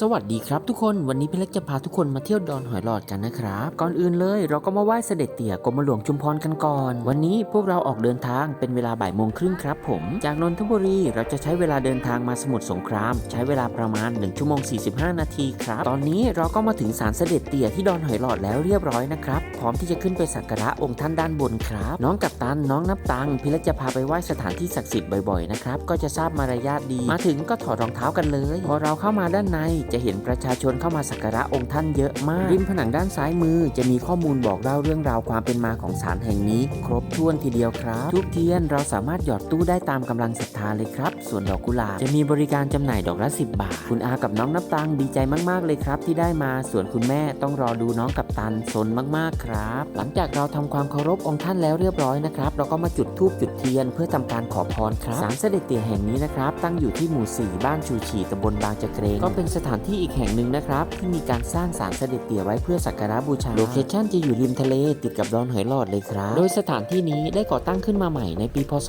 สวัสดีครับทุกคนวันนี้พี่เล็กจะพาทุกคนมาเที่ยวดอนหอยหลอดกันนะครับ ก่อนอื่นเลย เราก็มาไหว้เสด็จเตี่ยกรมหลวงชุมพรกันก่อน วันนี้พวกเราออกเดินทางเป็นเวลาบ่ายโมงครึ่งครับผม จากนนทบุรีเราจะใช้เวลาเดินทางมาสมุทรสงคราม ใช้เวลาประมาณ1ชั่วโมง 45 นาทีครับ ตอนนี้เราก็มาถึงศาลเสด็จเตี่ยที่ดอนหอยหลอดแล้วเรียบร้อยนะครับพร้อมที่จะขึ้นไปสักการะองค์ท่านด้านบนครับ น้องกัปตันน้องนับตังพี่เล็กจะพาไปไหว้สถานที่ศักดิ์สิทธิ์บ่อยๆนะครับก็จะทราบมารยาทดี มาถึงก็ถอดรองเท้ากันเลย พอเราเข้ามาด้านในจะเห็นประชาชนเข้ามาสักการะองค์ท่านเยอะมาก ริมผนังด้านซ้ายมือจะมีข้อมูลบอกเล่าเรื่องราวความเป็นมาของศาลแห่งนี้ ครบถ้วนทีเดียวครับทุกเทียนเราสามารถหยอดตู้ได้ตามกำลังศรัทธาเลยครับ ส่วนดอกกุหลาบจะมีบริการจำหน่ายดอกละ 10 บาท คุณอากับน้องนับตังดีใจมาก ๆ เลยครับ ที่ได้มาส่วนคุณแม่ต้องรอดูน้องกับตันสนมาก ๆ ครับ หลังจากเราทำความเคารพองค์ท่านแล้วเรียบร้อยนะครับ เราก็มาจุดธูปจุดเทียนเพื่อทำการขอพรครับศาลเสด็จเตี่ยแห่งนี้นะครับตั้งอยู่ที่หมู่ 4 บ้านชูฉีตำบลบางจะเกรงก็เป็นสถานานที่อีกแห่งหนึ่งนะครับ ที่มีการสร้างศาลเสด็จเตี่ยไว้เพื่อสักการะบูชา โลเคชั่นจะอยู่ริมทะเลติดกับดอนหอยหลอดเลยครับ โดยสถานที่นี้ได้ก่อตั้งขึ้นมาใหม่ในปีพศ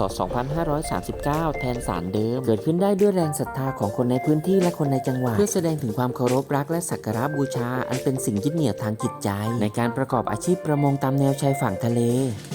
2539 แทนศาลเดิม เกิดขึ้นได้ด้วยแรงศรัทธาของคนในพื้นที่และคนในจังหวัด เพื่อแสดงถึงความเคารพรักและสักการะบูชา อันเป็นสิ่งยึดเหนี่ยวทางจิตใจ ในการประกอบอาชีพประมงตามแนวชายฝั่งทะเล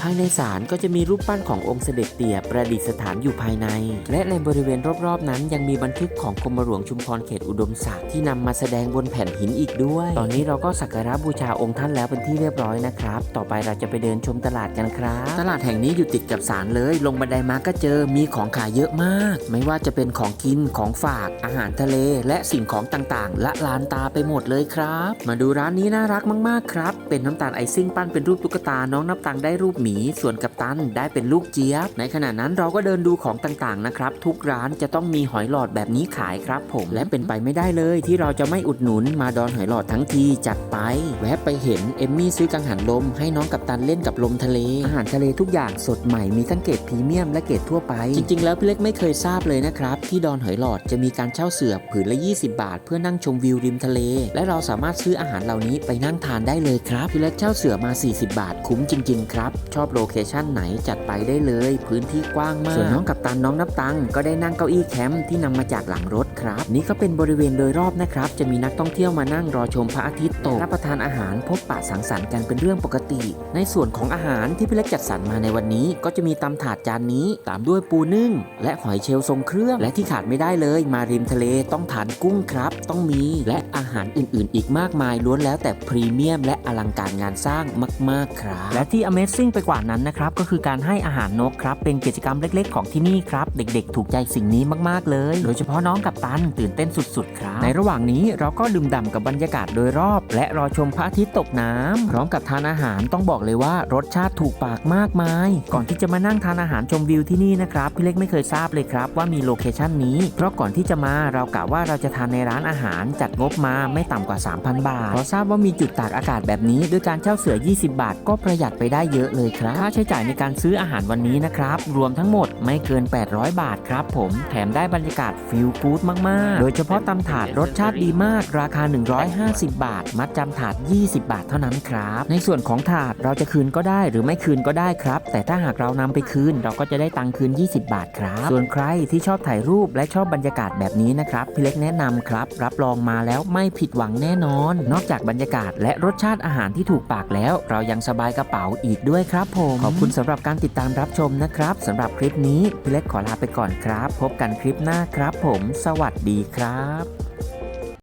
ภายในศาลก็จะมีรูปปั้นขององค์เสด็จเตี่ยประดิษฐานอยู่ภายใน และในบริเวณรอบๆนั้นยังมีบันทึกของกรมหลวงชุมพรเขตอุดมศักดิ์ที่นำมาแสดงบนแผ่นหินอีกด้วย ตอนนี้เราก็สักการะบูชาองค์ท่านแล้วเป็นที่เรียบร้อยนะครับ ต่อไปเราจะไปเดินชมตลาดกันครับ ตลาดแห่งนี้อยู่ติดกับศาลเลย ลงบันไดมาก็เจอมีของขายเยอะมาก ไม่ว่าจะเป็นของกินของฝากอาหารทะเล และสิ่งของต่างๆ ละลานตาไปหมดเลยครับ มาดูร้านนี้น่ารักมากๆครับ เป็นน้ำตาลไอซิ่งปั้นเป็นรูปตุ๊กตาน้องนับตังได้รูปหมี ส่วนกัปตันได้เป็นลูกเจี๊ยบ ในขณะนั้นเราก็เดินดูของต่างๆนะครับ ทุกร้านจะต้องมีหอยหลอดแบบนี้ขายครับ ผมและเป็นไปไม่ได้เลยทที่เราจะไม่อุดหนุนมาดอนหอยหลอดทั้งทีจัดไป แวะไปเห็นเอมมี่ซื้อกังหันลม ให้น้องกัปตันเล่นกับลมทะเล อาหารทะเลทุกอย่างสดใหม่มีทั้งเกรดพรีเมียมและเกรดทั่วไป จริง ๆ แล้วพี่เล็กไม่เคยทราบเลยนะครับ ที่ดอนหอยหลอดจะมีการเช่าเสือผืนละ 20 บาท เพื่อนั่งชมวิวริมทะเล และเราสามารถซื้ออาหารเหล่านี้ไปนั่งทานได้เลยครับพี่เล็กเช่าเสือมา 40 บาท คุ้มจริง ๆ ครับ ชอบโลเคชั่นไหนจัดไปได้เลย พื้นที่กว้างมากส่วนน้องกัปตันน้องนับตังก็ได้นั่งเก้าอี้แคมป์ที่นำมาจากหลังรถครับ นี่ก็เป็นบริเวณโดยรอบนะครับ จะมีนักท่องเที่ยวมานั่งรอชมพระอาทิตย์ตกรับประทานอาหารพบปะสังสรรค์กันเป็นเรื่องปกติ ในส่วนของอาหารที่พี่เล็กจัดสรรมาในวันนี้ ก็จะมีตำถาดจานนี้ ตามด้วยปูนึ่ง และหอยเชลล์ทรงเครื่อง และที่ขาดไม่ได้เลย มาริมทะเลต้องทานกุ้งครับ ต้องมี และอาหารอื่น ๆ อีกมากมายล้วนแล้วแต่พรีเมียม และอลังการงานสร้างมาก ๆ ครับ และที่ Amazing ไปกว่านั้นนะครับก็คือการให้อาหารนกครับเป็นกิจกรรมเล็ก ๆ ของที่นี่ครับเด็ก ๆ ถูกใจสิ่งนี้มากๆเลย โดยเฉพาะน้องกับตันตื่นเต้นสุดๆครับในระหว่างว่างนี้เราก็ดื่มด่ำกับบรรยากาศโดยรอบ และรอชมพระอาทิตย์ตกน้ำพร้อมกับทานอาหารต้องบอกเลยว่ารสชาติถูกปากมากมาย ก่อนที่จะมานั่งทานอาหารชมวิวที่นี่นะครับพี่เล็กไม่เคยทราบเลยครับว่ามีโลเคชั่นนี้ เพราะก่อนที่จะมาเรากะว่าเราจะทานในร้านอาหารจัดงบมาไม่ต่ำกว่า 3,000 บาทเพราะทราบว่ามีจุดตากอากาศแบบนี้ ด้วยการเช่าเสือ 20 บาท ก็ประหยัดไปได้เยอะเลยครับค่าใช้จ่ายในการซื้ออาหารวันนี้นะครับรวมทั้งหมดไม่เกิน 800 บาทครับผมแถมได้บรรยากาศฟิลกู๊ดมากๆ โดยเฉพาะตำถาดรสชาติดีมากราคา 150 บาท มัดจำถาด 20 บาทเท่านั้นครับ ในส่วนของถาดเราจะคืนก็ได้หรือไม่คืนก็ได้ครับ แต่ถ้าหากเรานำไปคืน เราก็จะได้ตังค์คืน 20 บาทครับ ส่วนใครที่ชอบถ่ายรูปและชอบบรรยากาศแบบนี้นะครับพี่เล็กแนะนำครับ รับรองมาแล้วไม่ผิดหวังแน่นอน นอกจากบรรยากาศ และรสชาติอาหารที่ถูกปากแล้ว เรายังสบายกระเป๋าอีกด้วยครับผมขอบคุณสำหรับการติดตามรับชมนะครับสำหรับคลิปนี้พี่เล็กขอลาไปก่อนครับ พบกันคลิปหน้าครับ ผม สวัสดีครับ